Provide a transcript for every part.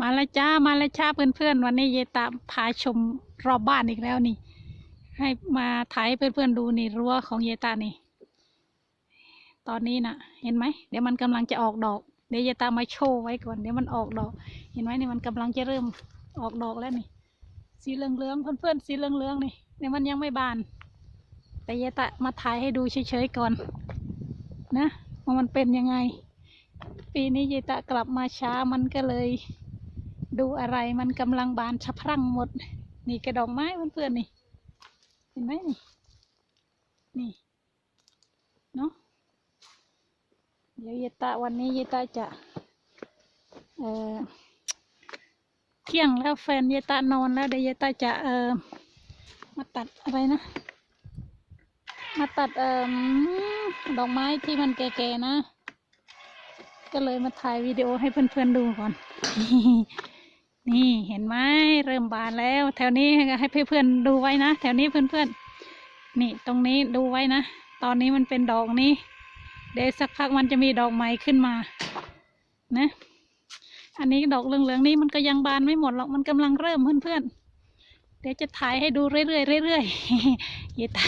มาแล้วจ้ามาแล้วจ้าเพื่อนๆวันนี้เยตาพาชมรอบบ้านอีกแล้วนี่ ให้มาถ่ายให้เพื่อนๆดูนี่รั้วของเยตานี่ ตอนนี้นะเห็นไหมเดี๋ยวมันกำลังจะออกดอก เดี๋ยวเยตามาโชว์ไว้ก่อนเดี๋ยวมันออกดอก เห็นไหมนี่มันกำลังจะเริ่มออกดอกแล้วนี่ สีเหลืองๆเพื่อนๆสีเหลืองๆนี่เดี๋ยวมันยังไม่บาน แต่เยตามาถ่ายให้ดูเฉยๆก่อน นะว่ามันเป็นยังไง ปีนี้เยตะกลับมาช้ามันก็เลย ดูอะไรมันกำลังบานสะพรั่งหมด นี่กระดอกไม้เพื่อนๆนี่ เห็นไหมนี่ นี่ เนาะเดี๋ยวเยตะวันนี้เยตะจะ เอ่อ เที่ยงแล้วแฟนเยตะนอนแล้วเดี๋ยวเยตะจะ เอ่อ มาตัดอะไรนะ มาตัด เอ่อ ดอกไม้ที่มันแก่ๆนะ ก็เลยมาถ่ายวิดีโอให้เพื่อนๆดูก่อน นี่เห็นไหมเริ่มบานแล้ว แถวนี้ให้เพื่อนๆดูไว้นะ แถวนี้เพื่อนๆ นี่ตรงนี้ดูไว้นะ ตอนนี้มันเป็นดอกนี้ เดี๋ยวสักพักมันจะมีดอกใหม่ขึ้นมา นะ อันนี้ดอกเหลืองๆนี้มันก็ยังบานไม่หมดหรอกมันกำลังเริ่มเพื่อนๆเดี๋ยวจะถ่ายให้ดูเรื่อยๆเรื่อยๆเยตา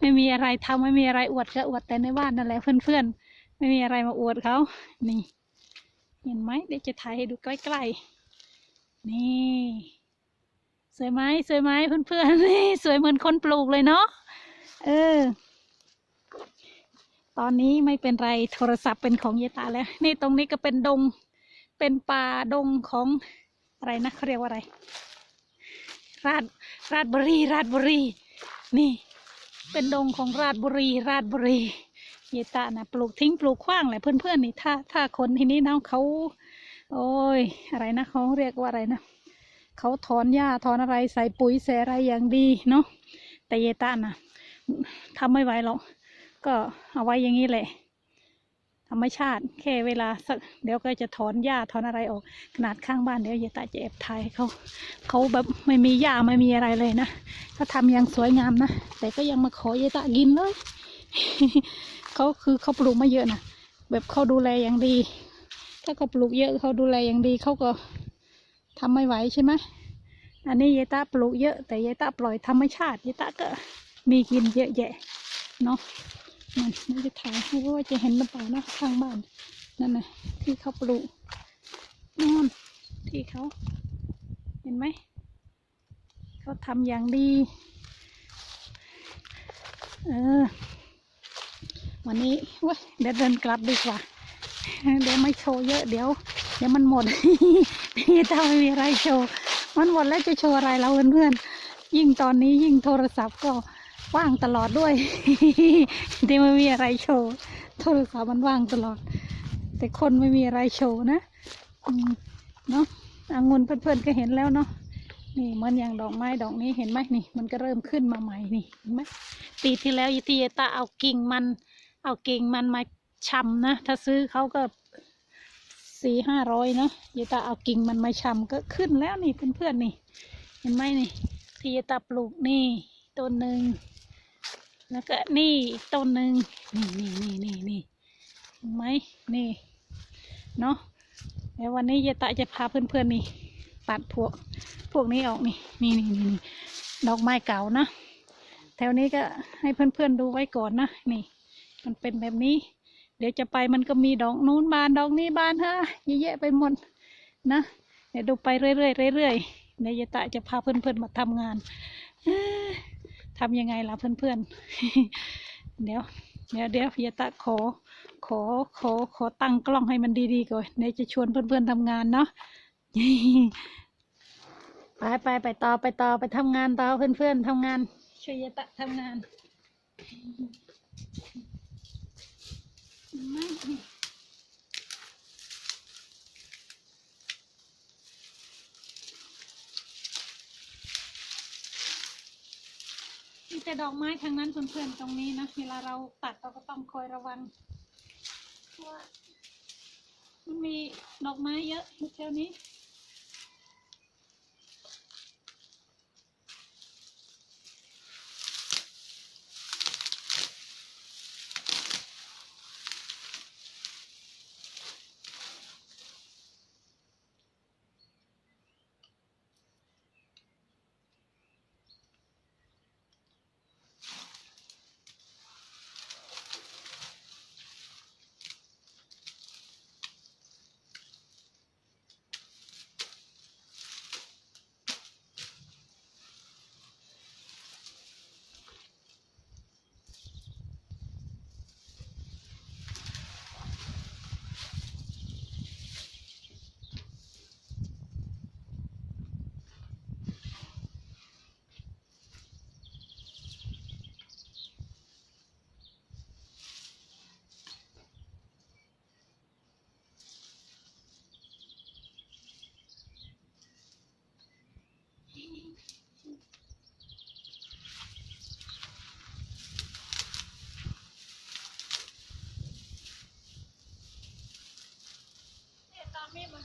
ไม่มีอะไรทำไม่มีอะไรอวดก็อวดแต่ในบ้านนั่นแหละเพื่อนๆ ไม่มีอะไรมาอวดเขา นี่ เห็นไหมเดี๋ยวจะถ่ายให้ดูใกล้ๆ นี่ สวยไหมสวยไหมเพื่อนๆนี่สวยเหมือนคนปลูกเลยเนาะเออ ตอนนี้ไม่เป็นไรโทรศัพท์เป็นของเยตาแล้ว นี่ตรงนี้ก็เป็นดง เป็นป่าดงของอะไรนะเขาเรียกว่าอะไร ราชราชบุรี ราชบุรี นี่ เป็นดงของราชบุรี ราชบุรี เยตานะปลูกทิ้งปลูกขว้างแหละเพื่อนๆนี่ถ้าถ้าคนที่นี่นะเขา โอ้ย อะไรนะเขาเรียกว่าอะไรนะเขาถอนหญ้าถอนอะไรใส่ปุ๋ยใส่อะไรอย่างดีเนาะแต่เยตานะทำไม่ไหวหรอกก็เอาไว้อย่างนี้แหละ ธรรมชาติแค่เวลาสักเดี๋ยวก็จะถอนหญ้าถอนอะไรออก ขนาดข้างบ้านเดี๋ยวเยตาจะแอบถ่ายเขาเขาแบบไม่มีหญ้าไม่มีอะไรเลยนะถ้าทำอย่างสวยงามนะแต่ก็ยังมาขอเยตากินเลยเขาคือเขาปลูกมาเยอะนะแบบเขาดูแลอย่างดี ถ้าเขาปลูกเยอะเขาดูแลอย่างดีเขาก็ทำไม่ไหวใช่ไหมอันนี้เยตาปลูกเยอะแต่เยตาปล่อยธรรมชาติเยตาก็มีกินเยอะแยะเนาะนั่นไม่จะถ่ายให้ว่าจะเห็นหรือเปล่านะข้างบ้านนั่นนะที่เขาปลูกนั่นที่เขาเห็นไหมเขาทำอย่างดีเออวันนี้เว้ยเดี๋ยวเดินกลับดีกว่า เดี๋ยวไม่โชว์เยอะเดี๋ยว เดี๋ยวมันหมดพี่ถ้าไม่มีอะไรโชว์ มันหมดแล้วจะโชว์อะไรเราเพื่อนๆยิ่งตอนนี้ยิ่งโทรศัพท์ก็ว่างตลอดด้วยที่ไม่มีอะไรโชว์ โทรศัพท์มันว่างตลอด แต่คนไม่มีอะไรโชว์นะเนาะองุ่นเพื่อนๆก็เห็นแล้วเนาะนี่มันอย่างดอกไม้ดอกนี้เห็นไหมนี่ มันก็เริ่มขึ้นมาใหม่นี่เห็นไหมปีที่แล้วยที่เยตาเอากิ่งมัน เอากิ่งมันมา ชำนะ ถ้าซื้อเขาก็สี่ห้าร้อยนะเยตาเอากิ่งมันมาชำก็ขึ้นแล้วนี่เพื่อนๆนี่ เห็นไหมนี่ ที่เยตาปลูกนี่ต้นหนึ่งแล้วก็นี่อีกต้นหนึ่งนี่นี่นี่นี่นี่เห็นไหมนี่เนาะเดี๋ยววันนี้เยตาจะพาเพื่อนๆนี่ตัดพวกพวกนี้ออกนี่นี่นี่นี่นี่ดอกไม้เก่านะแถวนี้ก็ให้เพื่อนๆดูไว้ก่อนนะนี่ มันเป็นแบบนี้ เดี๋ยวจะไปมันก็มีดอกนู้นบานดอกนี้บานฮะเยอะแยะไปหมดนะเดี๋ยวดูไปเรื่อยๆเรื่อยๆเนียวยายตะจะพาเพื่อนๆมาทำงานเอ้อทำยังไงล่ะเพื่อนๆเดี๋ยวเดี๋ยวเดี๋ยวยายตะขอขอขอขอตั้งกล้องให้มันดีๆก่อนเดี๋ยจะชวนเพื่อนๆทำงานเนาะไปไปไปต่อไปต่อไปทำงานต่อเพื่อนๆทำงานช่วยยายตะทำงาน ไม่มีแต่ดอกไม้ทั้งนั้นเพื่อนๆตรงนี้นะเวลาเราตัดเราก็ต้องคอยระวังเพราะว่ามันมีดอกไม้เยอะแถวนี้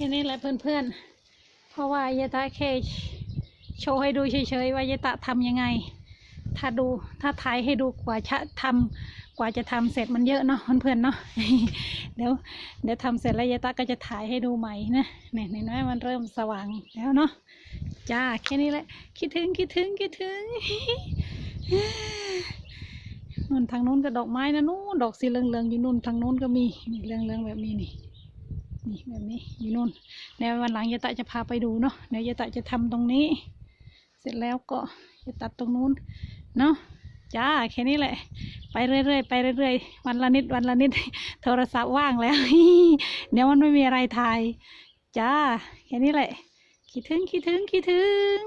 ค่นี้แหละเพื่อนๆ เพราะว่ายายตาแค่โชว์ให้ดูเฉยๆว่ายายตาทำยังไง ถ้าดูถ้าถ่ายให้ดูกว่าจะทำกว่าจะทำเสร็จมันเยอะเนาะเพื่อนๆเนาะเดี๋ยวเดี๋ยวทำเสร็จแล้วยายตาก็จะถ่ายให้ดูใหม่นะเนี่ยเห็นไหมมันเริ่มสว่างแล้วเนาะจ้าแค่นี้แหละ คิดถึงคิดถึงคิดถึงนู่นทางนู้นก็ดอกไม้นะนู้นดอกสีเหลืองๆอยู่นู่นทางนู้นก็มีนี่เหลืองๆแบบนี้นี่ นี่แบบนี้อยู่นู่นแล้ววันหลังยายตะจะพาไปดูเนาะเดี๋ยวยายตะจะทำตรงนี้ เสร็จแล้วก็จะตัดตรงนู้นเนาะจ้าแค่นี้แหละ ไปเรื่อยๆไปเรื่อยๆวันละนิดวันละนิดโทรศัพท์ว่างแล้วเดี๋ยวมันไม่มีอะไรถ่ายจ้าแค่นี้แหละคิดถึงคิดถึงคิดถึง